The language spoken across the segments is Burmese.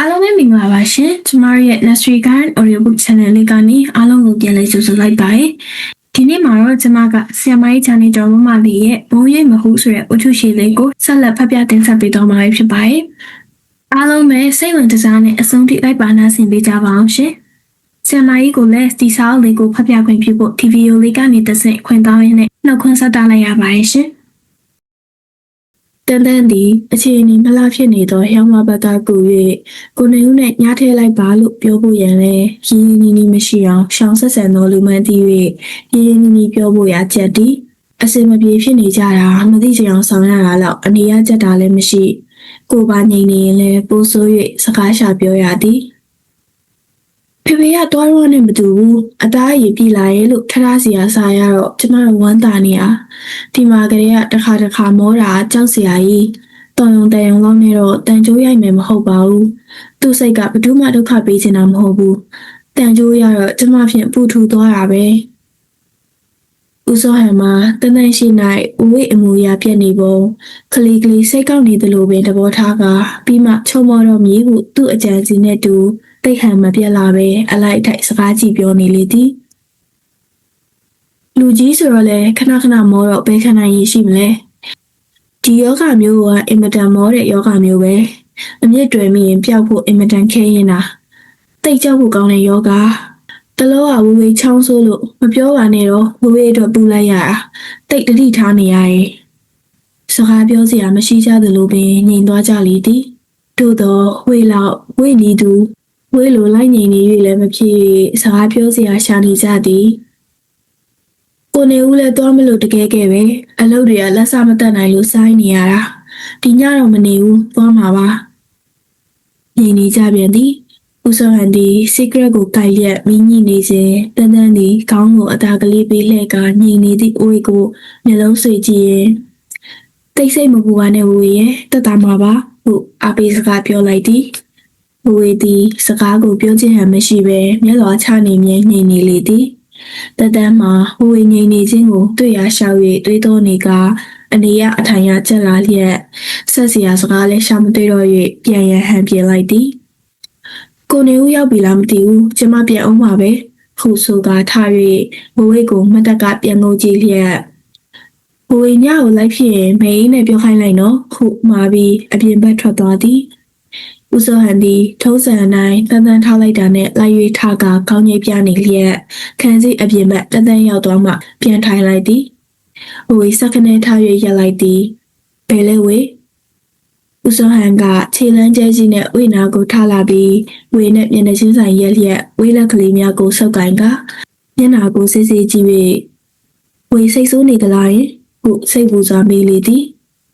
အားလုံးပဲမင်္ဂလာပါရှင်ကျမတို့ရဲ့ Nursery Guide Audio Book Channel လေးကနေအားလုံးကိုပြန်လည်ကြိုဆိုလိုက်ပါတယ်ဒီနေ့မှာတော့ကျမကဆီယမိုင်း Channel ကျော်မမလေးရဲ့ဘုံရိပ်မဟုတ်ဆိုတဲ့အုတ်ထုရှိလေးကိုဆက်လက်ဖတ်ပြတင်ဆက်ပေးတော့မှာဖြစ်ပါတယ်အားလုံးပဲစိတ်ဝင်စားနဲ့အဆုံးထိလိုက်ပါနာဆင်ပေးကြပါအောင်ရှင်ဆီယမိုင်းကိုလည်းဒီစာအုပ်လေးကိုဖတ်ပြခွင့်ပြုဖို့ TV လေးကနေတစ်ဆင့်ခွင့်တောင်းရင်းနဲ့နှုတ်ခွန်းဆက်တာလိုက်ရပါတယ်ရှင် တန်တန်သည်အခြေအနေမလားဖြစ်နေသောဟျောင်းမဘက်ကကူ၍ကိုနေဦးနဲ့ညှားထဲလိုက်ပါလို့ပြောဖို့ရန်လဲရင်းရင်းနှီးနှီးမရှိအောင်ရှောင်ဆက်ဆန်သောလူမှန်းသိ၍ရင်းရင်းနှီးနှီးပြောဖို့ရချက်သည်အစင်မပြေဖြစ်နေကြတာမသိချင်အောင်ဆောင်ရတာတော့အနေရချက်တာလည်းမရှိ ကိုပါငြိမ်နေရင်လည်းပိုးဆိုး၍စကားရှာပြောရသည် ဖေဖေကတွားတော့နဲ့မတူဘူးအသားအရည်ပြည်လာရဲ့လို့ထထစီယာစာရတော့ကျမတို့ဝမ်းသာနေရဒီမှာကလေးကတစ်ခါတစ်ခါမောတာကြောက်စရာကြီးတော်ရုံတန်ရုံလောက်နေတော့တန်ကြိုးရိုက်မယ်မဟုတ်ပါဘူးသူ့စိတ်ကဘယ်သူမှဒုက္ခပေးချင်တာမဟုတ်ဘူးတန်ကြိုးရတော့ကျမဖြင့်ပူထူသွားတာပဲ ဦးစောဟန်မှာတန်တန်ရှိ၌အဝိအမူအရာပြက်နေပုံခလီကလေးစိတ်ကောက်နေသလိုပင်သဘောထားကပြီးမှချုံမောတော့မြေဟုသူ့အကြံစီနဲ့တူတိတ်ဟန်မပြက်လာပဲအလိုက်အထိုက်စကားကြည့်ပြောနေလေသည်လူကြီးဆိုတော့လေခဏခဏမောတော့ဘယ်ခဏရရှိမလဲဒီယောဂမျိုးကအင်မတန်မောတဲ့ယောဂမျိုးပဲအမြင့်တွယ်မိရင်ပျောက်ဖို့အင်မတန်ခဲရင်တာတိတ်ကြောက်ဖို့ကောင်းတဲ့ယောဂ တလောကဝေဝေချောင်းဆိုးလို့မပြောပါနဲ့တော့ဝေဝေအတွက်ပူလိုက်ရတာတိတ်တတိထားနေရရဲ့စကားပြောစရာမရှိကြသလိုပင်ငြိမ်သွားကြလေသည်တို့တော့ဝေလောက်ဝေနီသူဝေလိုလိုက်ငြိမ်နေ၍လည်းမဖြစ်စကားပြောစရာရှာနေကြသည်ကိုနေဦးလည်းသွားမလို့တကယ်ကဲပဲအလုပ်တွေကလက်စမတက်နိုင်လို့စိုင်းနေရတာဒီညတော့မနေဘူးသွားမှာပါနေနေကြပြန်သည် ဦးစောဟန်သည် secret ကိုကိုက်ရက်မင်းညိနေစဉ်တန်းတန်းသည်ခေါင်းကိုအသာကလေးပေးလှည့်ကညင်နေသည့်အဝိကိုမျက်လုံးဆွေကြည့်ရင်တိတ်ဆိတ်မပူပါနဲ့ဝေရဲ့တက်တာမှာပါဟုအပေးစကားပြောလိုက်သည်ဝေသည်စကားကိုပြောချင်ဟန်မရှိပဲမျက်လွှာချနေမြဲညင်နေလေသည်တတန်းမှာဟိုဝေငိန်နေခြင်းကိုတွေ့ရရှောက်၍တွေးတော်နေကအနေရအထိုင်ရကျက်လာလျက်ဆက်စီယာစကားလည်းရှာမတွေ့တော့၍ပြန်ရန်ဟန်ပြင်လိုက်သည် ကိုနေဦးရောက်ပြီလားမသိဘူးကျမပြန်အောင်ပါပဲခုဆိုကထား၍ဘဝိတ်ကိုမတ်တက်ကပြန်ငိုကြည့်လျက်ဘဝိညကိုလိုက်ဖြစ်ရင်မေးနဲ့ပြောခိုင်းလိုက်နော်ခုမှာပြီးအပြင်ဘက်ထွက်သွားသည်ဦးစောဟန်သည်ထုံးစံအတိုင်းတန်တန်ထားလိုက်တာနဲ့လိုက်၍ထားကခေါင်းငိတ်ပြနေလျက်ခန်းစီအပြင်ဘက်တန်တန်ရောက်သွားမှပြန်ထိုင်လိုက်သည်။ဝေစက္ကနဲထား၍ရက်လိုက်သည်။ဘယ်လဲဝေ ဦးစောဟန်ကခြေလမ်းကျဲကြီးနဲ့ဝေနာကိုထားလာပြီးဝေနဲ့မျက်နှာချင်းဆိုင်ရက်လျက်ဝေလက်ကလေးများကိုဆုပ်ကင်ကမျက်နှာကိုစစ်စစ်ကြည့်၍ဝေစိတ်ဆိုးနေသလားယင်ဟုစိတ်ပူစွာမေးလေသည်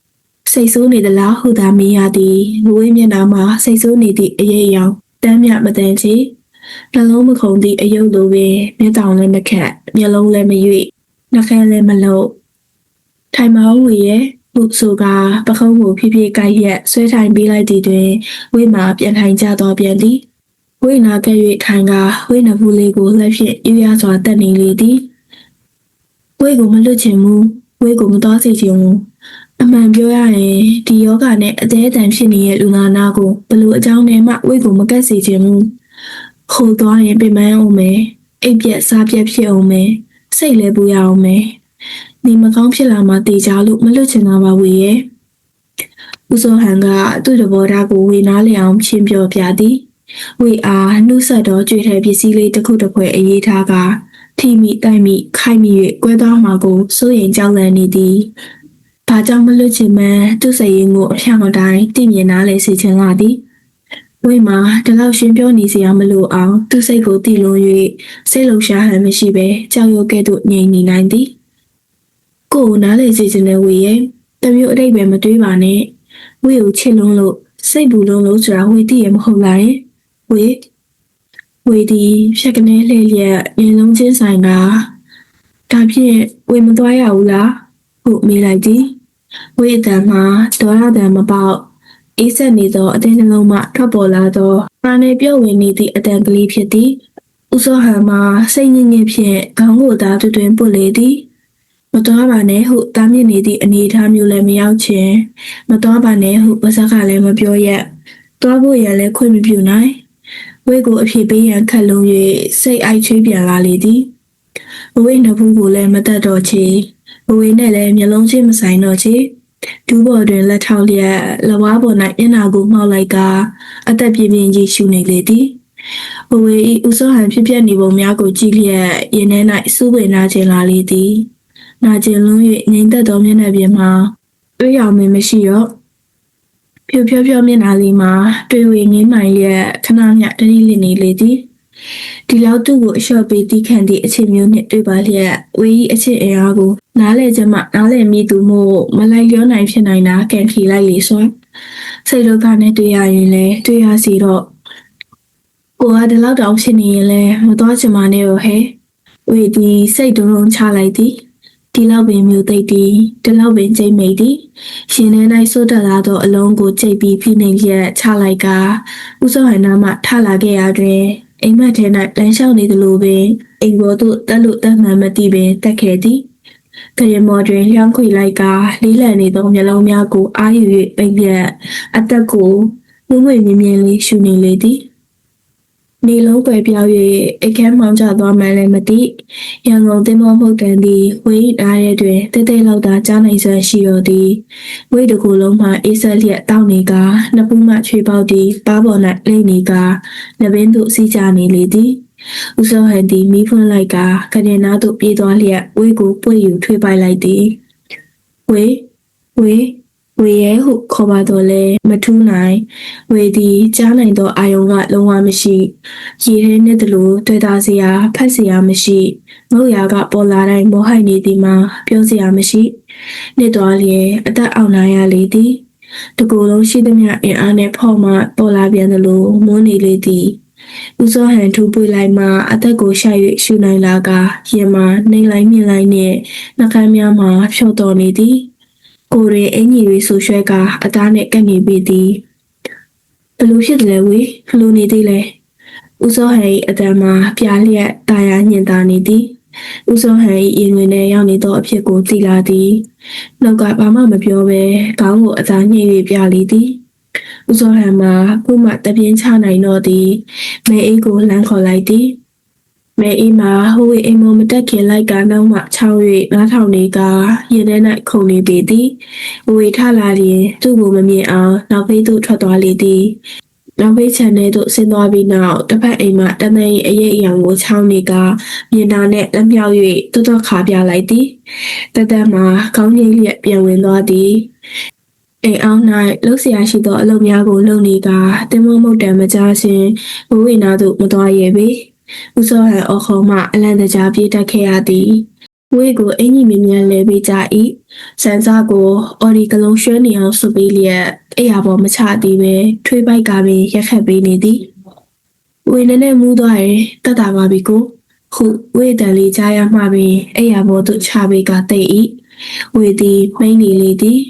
။စိတ်ဆိုးနေသလားဟုသာမေးရသည်ငွေမျက်နှာမှာစိတ်ဆိုးနေသည့်အရေးအယောင်တမ်းမြမတန်ချေနှလုံးမခုန်သည့်အယုတ်လိုပင်မျက်တောင်လည်းမခတ်မျက်လုံးလည်းမရွေ့နှခမ်းလည်းမလုံထိုင်မောင်းဝေရဲ့ ဟုဆိုကပခုံးကိုဖြည်းဖြည်းကိုက်ရက်ဆွဲထိုင်ပေးလိုက်သည်တွင်ဝိမာပြန်ထိုင်ကြတော့ပြန်သည်ဝိနာကဲ့၍ထိုင်ကဝိနဘူးလေးကိုလှက်ဖြင့်ယူရစွာတက်နေလေသည်ဝိကိုမလွတ်ချင်ဘူးဝိကိုမတော်စေချင်ဘူးအမှန်ပြောရရင်ဒီယောဂနဲ့အသေးအတန်ဖြစ်နေတဲ့လူနာနာကိုဘယ်လိုအကြောင်းနဲ့မှဝိတ်ကိုမကက်စေချင်ဘူးခိုးသွားရင်ပြင်ပန်းအောင်မယ်အိပ်ပြက်စားပြက်ဖြစ်အောင်မယ်စိတ်လည်းပူရအောင်မယ် နေမကောင်းဖြစ်လာမှတေချာလို့မလွတ်ချင်တာပါဝေရဲ့ဦးစောဟန်ကသူ့တဘောထားကိုဝေနားလည်အောင်ရှင်းပြပြသည်ဝေအားနှုတ်ဆက်တော့ကြွေတဲ့ပစ္စည်းလေးတစ်ခုတစ်ခွဲအေးထားကထိမိတိုက်မိခိုက်မိ၍ကွဲသွားမှာကိုစိုးရင်ကြောက်လန့်နေသည်။ဘာကြောင့်မလွတ်ချင်မှန်းသူ့စိတ်ရင်းကိုအဖြောင်အတိုင်းတည်မြင်နားလဲစေချင်လာသည်။ဝိမာဒီလောက်ရှင်းပြောနေစရာမလိုအောင်သူ့စိတ်ကိုတည်လွန်၍စိတ်လုံရှားဟန်မရှိပဲကြောက်ရွံ့ကဲ့သို့ငြိမ်နေနိုင်သည်။ ကိုယ်ကိုနားလဲစေချင်တဲ့ဝေရဲ့တမျိုးအတိတ်ပဲမတွေးပါနဲ့။ဝေကိုချစ်လွန်းလို့စိတ်ပူလွန်းလို့ဆိုတာဝေတည်ရမဟုတ်လားယင်။ဝေဝေဒီဖြက်ကနေလှည့်လျက်ရင်လုံးချင်းဆိုင်ကဒါဖြင့်ဝေမသွားရဘူးလားဟုမေးလိုက်သည်ဝိတံမှာဒေါရတံမပေါက်အေးဆက်နေသောအတင်းနှလုံးမှထွက်ပေါ်လာသောပရာနေပြုတ်ဝင်နေသည့်အတန်ကလေးဖြစ်သည်ဥစောဟံမှာစိတ်ညစ်ညစ်ဖြင့်ခေါင်းကိုယ်သာတွတွင်ပုတ်လေသည် မတော်ပါနဲ့ဟုတားမြစ်နေသည့်အနေအထားမျိုးလည်းမရောက်ချင်မတော်ပါနဲ့ဟုပါဇက်ကလည်းမပြောရက်သွားဖို့ရန်လည်းခွင့်မပြုနိုင်ဝိတ်ကိုအဖြစ်ပေးရန်ခက်လုံး၍စိတ်အိုက်ချွေးပြန်လာလေသည်ဘဝိနှစ်ဖူးကိုလည်းမတတ်တော့ချေဘဝနဲ့လည်းမျက်လုံးချင်းမဆိုင်တော့ချေဒူးပေါ်တွင်လက်ထောက်လျက်လဝါပေါ်၌မျက်နှာကိုမှောက်လိုက်ကအသက်ပြင်းပြင်းကြီးရှူနေလေသည်ဘဝဤဥစောဟန်ဖြစ်ပျက်နေပုံများကိုကြည့်လျက်ရင်ထဲ၌စူးပင်နာကျင်လာလေသည် နာကျင်လွန်း၍ငြိမ်သက်သောမျက်နှာပြင်မှာတွေ့ရောင်မင်းမရှိတော့ဖြူဖြောဖြောမျက်နှာလေးမှာတွေ့ဝေငင်းမှန်ရဲ့ခဏမျှတတိလစ်နေလေသည်ဒီလောက်သူ့ကိုအလျှော့ပေးတီးခံသည့်အချင်းမျိုးနှင့်တွေ့ပါလျက်ဝေကြီးအချင်းအင်အားကိုနားလေချင်မှနားလေမိသူမို့မလိုက်လျောနိုင်ဖြစ်နိုင်တာကန်ခီလိုက်လေစွာစိတ်ဒုက္ခနဲ့တွေ့ရရင်လည်းတွေ့ရစီတော့ကိုကဒီလောက်တောင်ဖြစ်နေရင်လည်းမတော်ချင်မနဲ့ရောဟဲ့ဝေဒီစိတ်တုံးလုံးချလိုက်သည် ဒီလောက်ပင်မျိုးသိပ်သည်ဒီလောက်ပင်ကြိတ်မိတ်သည်ရှင်ထဲ၌စိုးတက်လာသောအလုံးကိုကြိတ်ပြီးဖိနှိပ်ရက်ချလိုက်ကဥစောဟန်နာမှထလာခဲ့ရာတွင်အိမ်မက်ထဲ၌လမ်းလျှောက်နေသလိုပင်အိမ်ပေါ်သို့တက်လို့တက်မှန်မသိပင်တက်ခဲ့သည်ကရင်မော်တွင်လျှောင်းခွေလိုက်ကလေးလံနေသောမျက်လုံးများကိုအာယူ၍ပိတ်ပြက်အသက်ကိုငွေ့ငွေ့မြင်းမြင်းလေးရှူနေလေသည် နေလုံးကွယ်ပြောင်း၍အိတ်ခဲမောင်းကျသွားမှန်းလည်းမသိရန်ကုန်တင်မောမှုတ်တန်သည်ဝေးအားရဲတွင်တိတ်တိတ်လောက်သာကြားနိုင်စွမ်းရှိတော်သည်ဝိတ်တကူလုံးမှအေးဆက်လျက်တောက်နေကနှစ်ပူးမှချွေပေါက်သည်ပါးပေါ်၌လိမ့်နေကနဘင်းသို့စီးကြနေလေသည်ဥစောဟန်သည်မီးဖွင့်လိုက်ကကနေနာသို့ပြေးသွားလျက်ဝိတ်ကိုပွေယူထွေးပိုက်လိုက်သည်ဝေဝေ ဝေရဲဟုခေါ်ပါတော့လဲမထူးနိုင်ဝေသည်ကြားနိုင်သောအာယုံကလုံးဝမရှိရေထဲနဲ့တလို့တွေ့တာစရာဖတ်စရာမရှိငုတ်ရာကပေါ်လာတိုင်းမောဟိုက်နေသည်မှာပြောစရာမရှိနှစ်သွားလျက်အသက်အောင်နိုင်ရလေသည်တကူလုံးရှိသမျှအင်အားနဲ့ဖောက်မှပေါ်လာပြန်သလိုမွန်းနေလေသည်ဦးစောဟန်ထူပွေလိုက်မှအသက်ကိုရှာ၍ရှူနိုင်လာကရင်မှာနှိမ်လိုက်မြင်လိုက်နဲ့နှကမ်းများမှာဖြော့တော်နေသည် ကိုယ်ရင်အင်ကြီးတွေဆူရွှဲကအသားနဲ့ကပ်နေပြီသည်ဘလို့ဖြစ်တယ်လဲဝေဘလို့နေသေးလဲဦးစောဟန်၏အတန်မှာပြားလျက်တာယာညင်သာနေသည်ဦးစောဟန်၏ရင်ဝင်ထဲရောက်နေသောအဖြစ်ကိုသိလာသည်။နောက်ကဘာမှမပြောဘဲခေါင်းကိုအသာညှိ၍ပြလေသည်။ဦးစောဟန်မှာခုမှတပြင်းချနိုင်တော့သည်။မဲအိတ်ကိုလှမ်းခေါ်လိုက်သည်။ မဲအိမ်မှာဟိုဝေအိမ်မမတက်ခင်လိုက်ကနောက်မှချောင်း၍နားထောင်နေကရင်ထဲ၌ခုန်နေပေသည်။ဝေထလာလျင်သူ့ကိုမမြင်အောင်နောက်ဖေးသို့ထွက်သွားလေသည်။နောက်ဖေးချန်ထဲသို့ဆင်းသွားပြီးနောက်တစ်ဖက်အိမ်မှတန်းတန်း၏အရေးအယောင်ကိုချောင်းနေကမြင်တာနဲ့လက်မြောက်၍တွတ်တွတ်ခါပြလိုက်သည်တသက်မှာခေါင်းငိမ့်လျက်ပြန်ဝင်သွားသည်အိမ်အောင်၌လှုပ်ရှားရှိသောအလုပ်များကိုလုပ်နေကတင်မမုတ်တံမကြားရှင်ဘဝိနာသို့မသွားရပေ ဦးစောဟန်အော်ခေါ်မှအလန့်တကြားပြေးတက်ခဲ့ရသည်ဝေးကိုအင်ကြီးမြင်မြန်လဲပေးကြ၏စံစားကိုအော်ဒီကလုံးရွှဲနေအောင်ဆုပ်ပေးလျက်အိယာပေါ်မချသည်ပဲထွေးပိုက်ကပင်ရက်ခတ်ပေးနေသည်ဝေနဲ့နဲ့မူးသွားရင်တတ်တာပါပြီကိုခုဝေတန်လေးကြားရမှပင်အဲ့ရဘောသို့ချပေးကတိတ်ဤဝေသည်မိန်နေလေသည်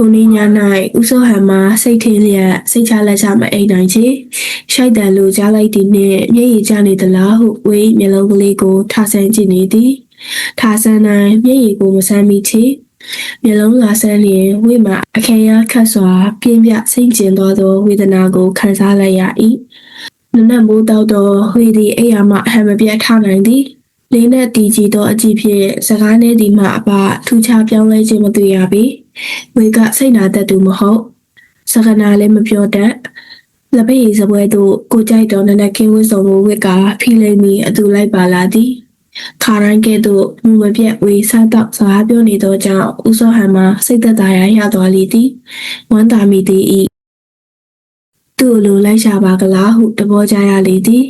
ထိုနေ့ည၌ဥစောဟံမှာစိတ်ထင်းလျက်စိတ်ချလက်ချမအိမ်နိုင်ချေရှိုက်တန်လိုကြားလိုက်သည်နှင့်မျက်ရည်ကျနေသလားဟုဝေမျက်လုံးကလေးကိုထားဆန်းကြည့်နေသည်ထားဆန်းတိုင်းမျက်ရည်ကိုမဆန်းမိချေမျက်လုံးလာဆန်းလျင်ဝေမှအခဲရခတ်စွာ ပြင်းပြစိတ်ကျင်သောသောဝေဒနာကိုခံစားလိုက်ရ၏နနက်မိုးတောက်တော့ဝေသည်အိယာမှအဟံမပြတ်ထနိုင်သည်လေးနဲ့တီကြည်သောအကြည့်ဖြင့်စကားနဲ့ဒီမှအပထူးခြားပြောင်းလဲခြင်းမတွေ့ရပေ ဝေကစိတ်နာတတ်သူမဟုတ်စကနာလည်းမပြောတတ်လက်ပိတ်စပွဲသို့ကိုကြိုက်တော်နနက်ကင်းဝတ်စုံကိုဝတ်ကဖိလိမ့်ပြီးအတူလိုက်ပါလာသည်ခါရိုင်းကဲ့သို့မူမပြတ်ဝေစားတော့စကားပြောနေသောကြောင့်ဦးစောဟန်မှာစိတ်သက်သာရာရသွားလေသည်ဝမ်းသာမိသည်ဤသူ့လိုလိုက်ရှာပါကလားဟုတဘောကြရလေသည်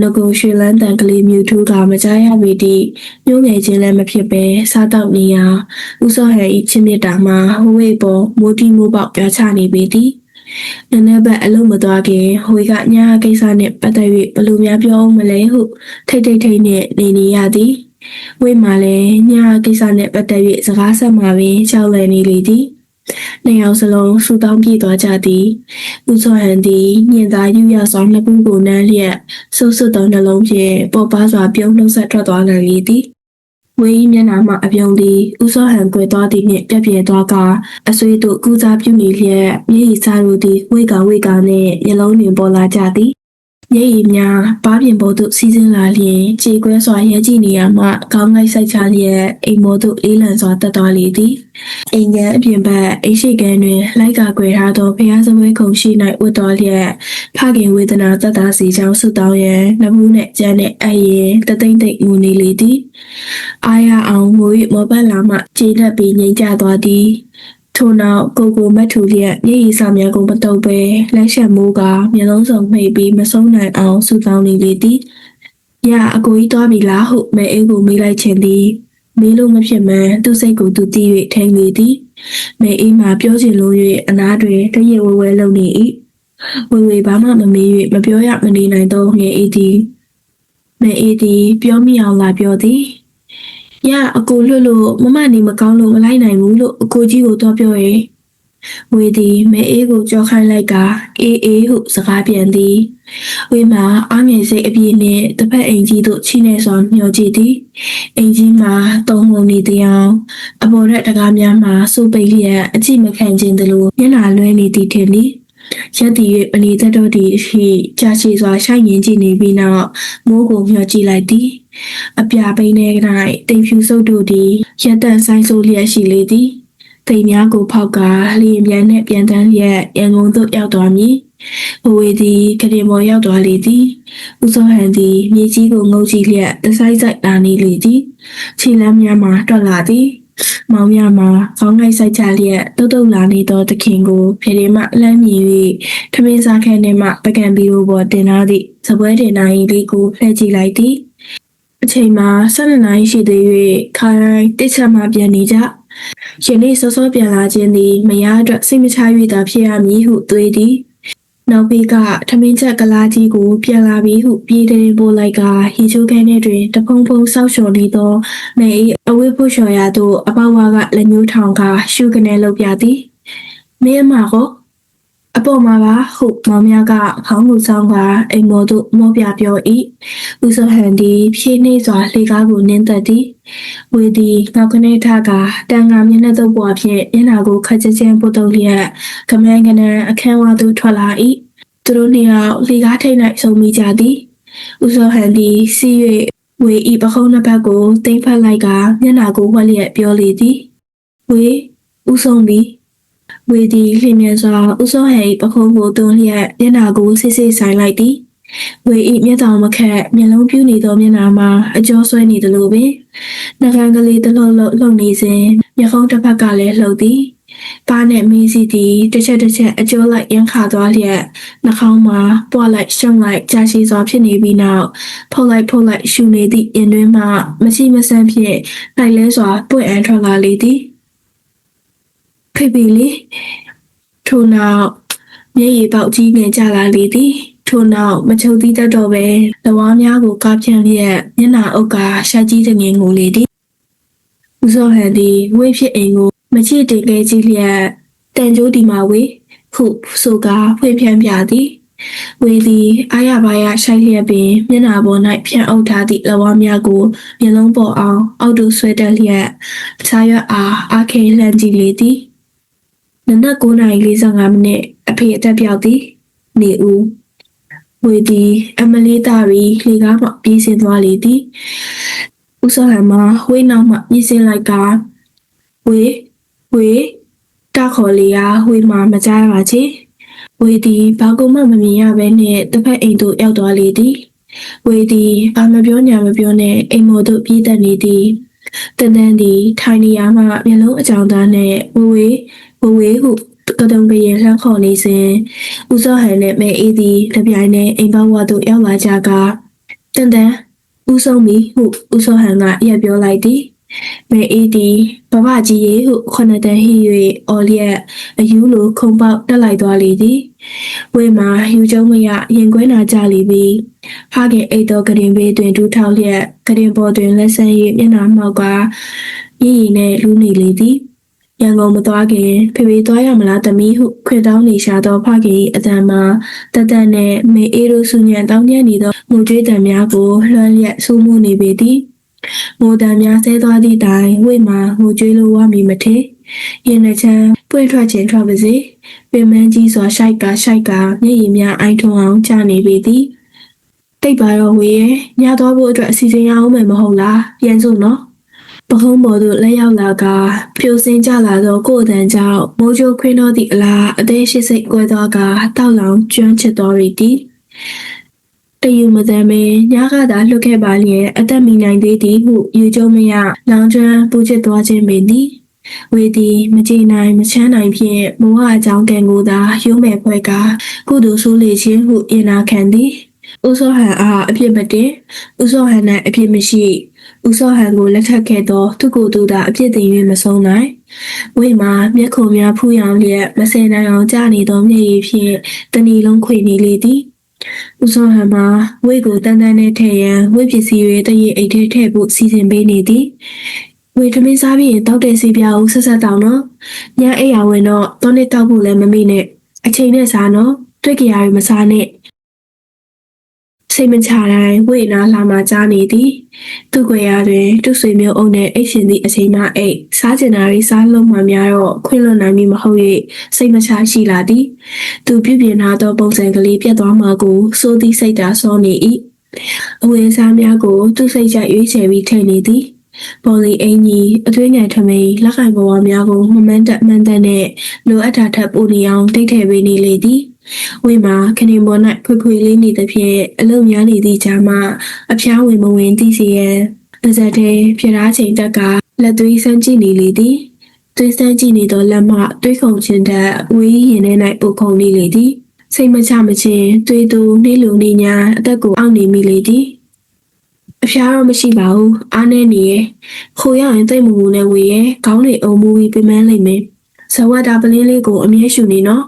ငကုံရွှေလန်းတန်ကလေးမြူထူးကမကြားရပေသည့်ညှိုးငယ်ခြင်းလည်းမဖြစ်ပဲစားတော့နေရာဥစောဟဲဤချင်းမြတ်တာမှာဟိုဝေပေါ်မိုးတီမိုးပေါက်ပြချနေပေသည်နည်းနည်းပဲအလုံးမသွားခင်ဟိုကညာကိစ္စနှင့်ပတ်သက်၍ဘလို့များပြောအောင်မလဲဟုထိတ်ထိတ်ထိတ်နဲ့နေနေရသည်ဝိမာလည်းညာကိစ္စနှင့်ပတ်သက်၍စကားဆက်မှာပင်ကြောက်လန့်နေလေသည် နှစ်ယောက်စလုံးဆူတောင်းပြေးသွားကြသည်ဦးစောဟန်သည်ညင်သာယူရဆောင်နှစ်ခုကိုနမ်းလျက်ဆုပ်ဆုပ်သောနှလုံးဖြင့်ပေါ်ပါစွာပြုံးနှုတ်ဆက်ထွက်သွားနိုင်လေသည်ဝေးဤမျက်နှာမှအပြုံးသည်ဥစောဟန်ကွယ်သွားသည်နှင့်ပြက်ပြဲသွားကအဆွေးတို့ကူးစားပြုနေလျက်မျက်ရည်စားတို့သည်ဝိတ်ကဝိတ်ကနှင့်မျက်လုံးတွင်ပေါ်လာကြသည် မျက်ရည်များပါးပြင်ပေါ်သို့စီးဆင်းလာလျင်ခြေကွဲစွာရဲကြည့်နေရမှခေါင်းငိုက်ဆိုင်ချလျက်အိမ်မော်သို့လေးလံစွာတက်သွားလေသည်အိမ်ငယ်အပြင်ဘက်အိမ်ရှိကန်းတွင်လိုက်ကကွယ်ထားသောဖျားစပွဲခုံရှိ၌ဝတ်တော်လျက်ဖခင်ဝေဒနာတက်တာစီကြောင့်ဆုတောင်းရန်နဘူးနှင့်ကြမ်းနှင့်အပ်ရင်တသိမ့်သိမ့်ငူနေလေသည်အားရအောင်ငို၍မောပတ်လာမှခြေနှက်ပြီးငိမ့်ကျသွားသည် ထို့နောက်ကိုကိုမတ်ထူလျက်မျက်ရည်စာများကိုမတုပ်ပဲလက်ချက်မိုးကမျက်လုံးစုံမှိတ်ပြီးမဆုံးနိုင်အောင်ဆူတောင်းနေလေသည်။ရအကိုကြီးသွားပြီလားဟုမဲအေးကိုမေးလိုက်ခြင်းသည်မေးလို့မဖြစ်မှန်းသူ့စိတ်ကိုသူတီး၍ထိန်လေသည်။မဲအေးမှပြောချင်လို့၍အနားတွင်တရေဝဲဝဲလုံနေ၏။ဝေဝေဘာမှမမေး၍မပြောရမနေနိုင်သောငယ်အေးသည်မဲအေးသည်ပြောမိအောင်လာပြောသည်။ ရအကိုလွတ်လို့မမနေမကောင်းလို့မလိုက်နိုင်ဘူးလို့အကိုကြီးကိုတော့ပြောရင်ဝေသည်မဲအေးကိုကြောခိုင်းလိုက်ကအေးအေးဟုစကားပြန်သည်ဝေမှာအားငယ်စိတ်အပြည့်နှင့်တစ်ဖက်အိမ်ကြီးသို့ချိနေစွာမျှော်ကြည့်သည်အိမ်ကြီးမှာတုံးငုံနေတဲ့အအပေါ်ရက်တကားများမှာစိုးပိတ်လျက်အကြည့်မခံခြင်းတလို့မျက်နှာလွှဲနေသည်ထင်သည် ရက်တည်၍ပဏိသက်တော်သည်ရှိကြာချီစွာရှိုင်ရင်ကြည့်နေပြီးနောက်မိုးကိုမျှော်ကြည့်လိုက်သည်အပြပိန်းထဲ၌တိမ်ဖြူစုပ်တို့သည်ရက်တန့်ဆိုင်ဆိုးလျက်ရှိလေသည်တိမ်များကိုဖောက်ကလျင်ပြန်နှင့်ပြန်တန်းလျက်ရန်ကုန်သို့ရောက်သွားမည်ဘဝေသည်ကရင်မော်ရောက်သွားလေသည်ဦးစောဟန်သည်မြေကြီးကိုငုံကြည့်လျက်တဆိုင်ဆိုင်လာနေလေသည်ခြေလမ်းများမှတွက်လာသည် မောင်များမှာခေါင်းငိုက်ဆိုင်ချလျက်တုတ်တုတ်လာနေသောသခင်ကိုဖေရင်မှလှမ်းမြည်၍ထမင်းစားခဲနှင့်မှပကံပီရိုပေါ်တင်ထားသည့်စပွဲတင်နိုင်လေးကိုလှည့်ကြည့်လိုက်သည်အချိန်မှာ12နာရီရှိသေး၍ခိုင်ရိုင်းတစ်ချက်မှပြန်နေကြယနေ့စောစောပြန်လာခြင်းသည်မယားအတွက်စိတ်မချ၍သာဖြစ်ရမည်ဟုတွေးသည် နောက်ပြီးကထမင်းချက်ကလာကြီးကိုပြန်လာပြီဟုပြေးတယ်ပို့လိုက်ကဟီချိုးခဲနဲ့တွင်တဖုံဖုံဆောက်လျှော်နေသောနေ၏အဝိဖို့လျှော်ရသို့အပေါဝါကလက်ညှိုးထောင်ကရှုကနေလောက်ပြသည်မင်းအမကို အပေါ်မှာပါဟုမောင်များကခေါင်းကိုဆောင်းကအိမ်မော်သို့မောပြပြော၏ဦးစောဟန်သည်ဖြည့်နေစွာလေကားကိုနင်းသက်သည်ဝေသည်နောက်ခနဲ့ထကတန်ငါမျက်နှာသုပ်ပေါ်ဖြင့်မျက်နှာကိုခက်ချဲချဲပုတ်တုပ်လျက်ကမန်းကနန်အခန်းဝါသို့ထွက်လာ၏သူတို့နှစ်ယောက်လေကားထိတ်၌ဆုံမိကြသည်ဦးစောဟန်သည်စီး၍ဝေဤပခုံးနှစ်ဖက်ကိုတိမ့်ဖက်လိုက်ကမျက်နှာကိုဝက်လျက်ပြောလေသည်ဝေဦးဆုံး သည်ဝေဒီလျင်မြန်စွာဥစောဟဲ၏ပခုံးကိုတွန်းလျက်မျက်နှာကိုဆိတ်ဆိတ်ဆိုင်လိုက်သည်ဝေ၏မျက်တောင်မခက်မျက်လုံးပြူးနေသောမျက်နှာမှာအကျော်ဆွဲနေသလိုပင်နှကန်းကလေးတစ်လုံးလုံးလှုပ်နေစဉ်မျက်ခုံးတစ်ဖက်ကလည်းလှုပ်သည်ပါးနဲ့မင်းစီသည်တစ်ချက်တစ်ချက်အကျော်လိုက်ရန်ခါသွားလျက်နှာခေါင်းမှာပွားလိုက်ရှုံလိုက်ကြာရှည်စွာဖြစ်နေပြီးနောက်ဖုတ်လိုက်ဖုတ်လိုက်ရှူနေသည့်ရင်တွင်းမှမရှိမဆန်းဖြင့်လိုက်လဲစွာပွင့်အန်ထွက်လာလေသည် ဖိဖိလေးထို့နောက်မျက်ရည်ပေါက်ကြီးငယ်ကြလာလေသည်ထို့နောက်မချုပ်သီးတတ်တော့ပဲလဝါးများကိုကားဖြန့်လျက်မျက်နှာအုပ်ကရှာကြီးတငင်ငိုလေသည်ဦးစောဟန်သည်ဝိဖြစ်အိမ်ကိုမချစ်တင်ခဲ့ကြည့်လျက်တန်ကြိုးဒီမှာဝေခုဆိုကာဖွင့်ဖြန့်ပြသည်ဝေသည်အာရပါရရှိုက်လျက်ပင်မျက်နှာပေါ်၌ဖြန့်အုပ်ထားသည့်လဝါးများကိုမျက်လုံးပေါ်အောင်အောက်သို့ဆွဲတက်လျက်ခြားရွက်အားအားခဲလှမ်းကြည့်လေသည် နနက်9:45မိနစ်အဖေအသက်ပြောက်သည်နေဦးဝေသည်အမလေးသားရီလေကားမှပြေးဆင်းသွားလေသည်ဦးစောဟန်မှာဝေးနောက်မှပြေးဆင်းလိုက်ကဝေဝေတခေါ်လေရာဝေးမှာမကြားပါချေဝေသည်ဘာကုမှမမြင်ရဘဲနဲ့တစ်ဖက်အိမ်သို့ရောက်သွားလေသည်ဝေသည်ဘာမပြောညာမပြောနဲ့အိမ်မော်သို့ပြေးတက်နေသည်တန်တန်သည်ထိုင်နေရာမှမျက်လုံးအကြောင်သားနဲ့ဝေဝေ ဝဝေဟုကတုံကရင်လှမ်းခေါ်နေစဉ်ဦးစောဟန်နဲ့မဲအေးသည်တပြိုင်နက်အိမ်ပေါဝသို့ရောက်လာကြကတန်တန်ဦးဆုံးမီဟုဦးစောဟန်ကရက်ပြောလိုက်သည်မဲအေးသည်ဘဝကြီးရေဟုခொနတန်ဟိ၍အော်လျက်အယူလိုခုံပေါက်တက်လိုက်သွားလေသည်ဝေမှာယူကျုံမရရင်ခွဲနာကြလိပြီးဖခင်အိတ်တော်ကရင်ဘေးတွင်ဒူးထောက်လျက်ကရင်ပေါ်တွင်လက်ဆန်း၍မျက်နှာမှောက်ကရည်ရည်နဲ့လူးနေလေသည် ရန်ကုန်မသွားခင်ဖေဖေသွားရမလားသမီးဟုခွေတောင်းနေရှာသောဖခင်၏အတန်မှာတတန်နဲ့မေအေးတို့ဆုညံတောင်းကျနေသောငိုကြွေးတံများကိုလွှမ်းလျက်ဆူးမှုနေပေသည်ငိုတံများဆဲသွားသည့်တိုင်ဝိမှာငိုကြွေးလိုဝမီမထေရင်နှချမ်းပွင့်ထွက်ခြင်းထွက်ပါစေပင်မန်းကြီးစွာရှိုက်ကရှိုက်ကမျက်ရည်များအိုင်ထုံအောင်ကျနေပေသည်တိတ်ပါတော့ဝေရဲ့ညသွားဖို့အတွက်အစီအစဉ်ရအောင်မယ်မဟုတ်လားပြန်စို့နော် ပခုံးပေါ်သို့လက်ရောက်လာကဖြိုစင်ကြလာသောကိုယ်အတန်ကြောင့်မိုးကြိုးခွင်းတော်သည့်အလားအသေးရှိစိတ်ကွဲသွားကတောက်လောင်ကျွမ်းချစ်တော်ရည်သည်တယူမတမ်းမင်းညကသာလွတ်ခဲ့ပါလျက်အသက်မီနိုင်သေးသည်ဟုယူကျုံမရလောင်ကျွမ်းပူချစ်သွားခြင်းပင်သည်ဝေသည်မကြည်နိုင်မချမ်းနိုင်ဖြင့်မောဟအကြောင်းကံကိုသာရုံးမဲ့ဖွဲ့ကကုသိုလ်ဆိုးလေခြင်းဟုရင်နာခံသည်ဥသောဟန်အားအပြစ်မတင်ဥသောဟန်၌အပြစ်မရှိ ဦးစောဟန်ကိုလက်ထပ်ခဲ့သောသူကိုယ်သူသာအပြစ်တင်၍မဆုံးနိုင်ဝိမှာမျက်ခုံများဖူးရောင်လျက်မစင်နိုင်အောင်ကြာနေသောမျက်ရည်ဖြင့်တဏီလုံးခွေနေလေသည်ဦးစောဟန်မှာဝိကိုတန်းတန်းနဲ့ထည့်ရန်ဝိပစ္စည်းတွေတရအိတ်ထဲထည့်ဖို့စီစဉ်ပေးနေသည်ဝေထမင်းစားပြီးရင်တောက်တဲ့စီပြာဦးဆက်ဆက်တောင်းနော်ညအိယာဝင်တော့တောနဲ့တောက်ဖို့လည်းမမေ့နဲ့အချိန်နဲ့စားနော်တွေ့ကြရမစားနဲ့ စိတ်မချတိုင်းဝိနာလာမှကြားနေသည်သူ့ကွယ်ရာတွင်သူ့ဆွေမျိုးအုပ်နှင့်အိတ်ရှင်သည့်အချိန်မှအိတ်စားကျင်တာရီစားလုံးမှများတော့ခွင့်လွှတ်နိုင်မည်မဟုတ်၍စိတ်မချရှိလာသည်သူပြုပြင်ထားသောပုံစံကလေးပြတ်သွားမှကိုစိုးသည့်စိတ်ဓာတ်ဆောနေ၏အဝယ်စားများကိုသူ့စိတ်ကြရွေးချယ်ပြီးထည့်နေသည်ပေါ်လီအင်ကြီးအသွေးငယ်ထမိန်လက်ကင်ပေါ်ဝါများကိုမမန်းတက်မှန်တက်နဲ့လိုအပ်တာထပ်ပိုနေအောင်တိတ်ထည့်ပေးနေလေသည် ဝိမာခနေပေါ်၌ဖွေဖွေလေးနေသဖြင့်အလုံများနေသည့်ကြားမှာအဖျားဝင်မဝင်သိစီရန်အစက်သေးပြရားချိန်တက်ကလက်သွေးဆန်းကြည့်နေလေသည်သွေးဆန်းကြည့်နေသောလက်မှတွေးခုန်ခြင်းတက်ဝေးရင်ထဲ၌ပုတ်ခုန်နေလေသည်စိတ်မချမချင်းသွေးသူနှိလုံနေညာအသက်ကိုအောင့်နေမိလေသည်အဖျားတော့မရှိပါဘူးအားနေနေရဲ့ခိုရရင်တိတ်မမူနဲ့ဝေရဲ့ခေါင်းတွေအုံမူပြီးပြင်းမလိမ့်မယ်ဇဝတ်တာပလင်းလေးကိုအမြဲရှူနေနော်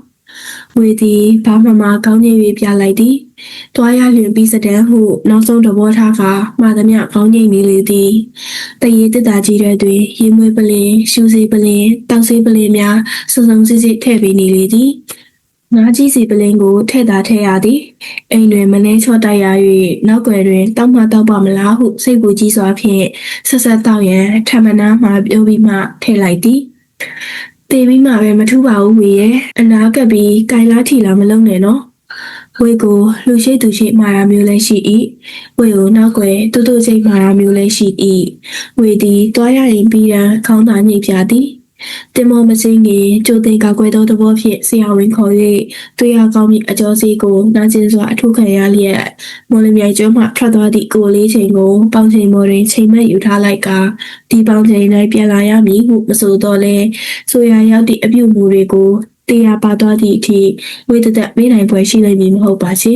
ဝေသည်ဘာမှမကောင်းကြီး၍ပြလိုက်သည်။တွားရလျင်ပြီးစတန်းဟုနောက်ဆုံးတဘောထားကမှသမျှကောင်းကြီးနေလေသည်။တရေတက်တာကြီးတဲ့တွင်ရေမွေးပလင်ရှူစီပလင်တောက်စီပလင်များစုံစုံစစ်စစ်ထည့်ပေးနေလေသည်။ငါးကြီးစီပလင်ကိုထည့်သာထည့်ရသည်။အိမ်တွင်မနှဲချော့တိုက်ရ၍နောက်ွယ်တွင်တောက်မှတောက်ပါမလားဟုစိတ်ပူကြီးစွာဖြင့်ဆက်ဆက်တောက်ရန်ထမနာမှပြောပြီးမှထည့်လိုက်သည်။ တေးပြီးမှပဲမထူးပါဘူးဝေရဲ့အနာကပ်ပြီးကင်လားထီလာမလုံးနဲ့နော်ဝေကိုလူရှိသူရှိမှာတာမျိုးလည်းရှိ၏ဝေကိုနောက်ွယ်တူတူချိန်မှာတာမျိုးလည်းရှိ၏ဝေသည်တွားရရင်ပြီးရန်ခေါင်းသာညိတ်ပြသည် တင်မောမစင်းကြီးကျိုတင်ကကွယ်သောသဘောဖြင့်ဆရာဝန်ခေါ်၍တွေ့ရကောင်းမည့်အကျော်စီကိုနာကျင်စွာအထုခံရလျက်မော်လမြိုင်ကျွန်းမှထွက်သွားသည့်ကိုယ်လေးချိန်ကိုပေါင်ချိန်ပေါ်တွင်ချိန်မဲ့ယူထားလိုက်ကဒီပေါင်ချိန်၌ပြန်လာရမည်ဟုမဆိုတော့လဲဆိုရရောက်သည့်အပြုအမူတွေကိုတရားပါသွားသည့်အထိဝိသသက်မေးနိုင်ပွဲရှိနိုင်မည်မဟုတ်ပါချေ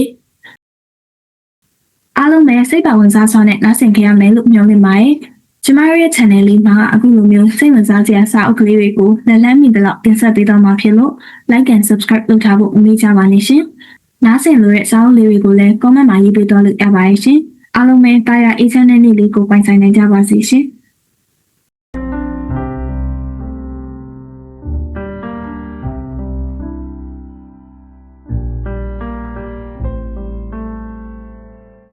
အားလုံးပဲစိတ်ပါဝင်စားစွာနဲ့နားဆင်ကြရမယ်လို့မျှော်လင့်ပါတယ်။ ကျမတို့ရဲ့ channel လေးမှာအခုလိုမျိုးစိတ်ဝင်စားစရာစာအုပ်ကလေးတွေကိုလက်လန်းမီတလောက်တင်ဆက်ပေးတော့မှာဖြစ်လို့ like and subscribe လုပ်ထားဖို့မမေ့ကြပါနဲ့ရှင်။နားဆင်လို့ရဲ့စာအုပ်လေးတွေကိုလည်း comment မှာရေးပေးတော့လို့ရပါတယ်ရှင်။အားလုံးပဲတာယာအေးချမ်းတဲ့နေ့လေးကိုပိုင်ဆိုင်နိုင်ကြပါစေရှင်။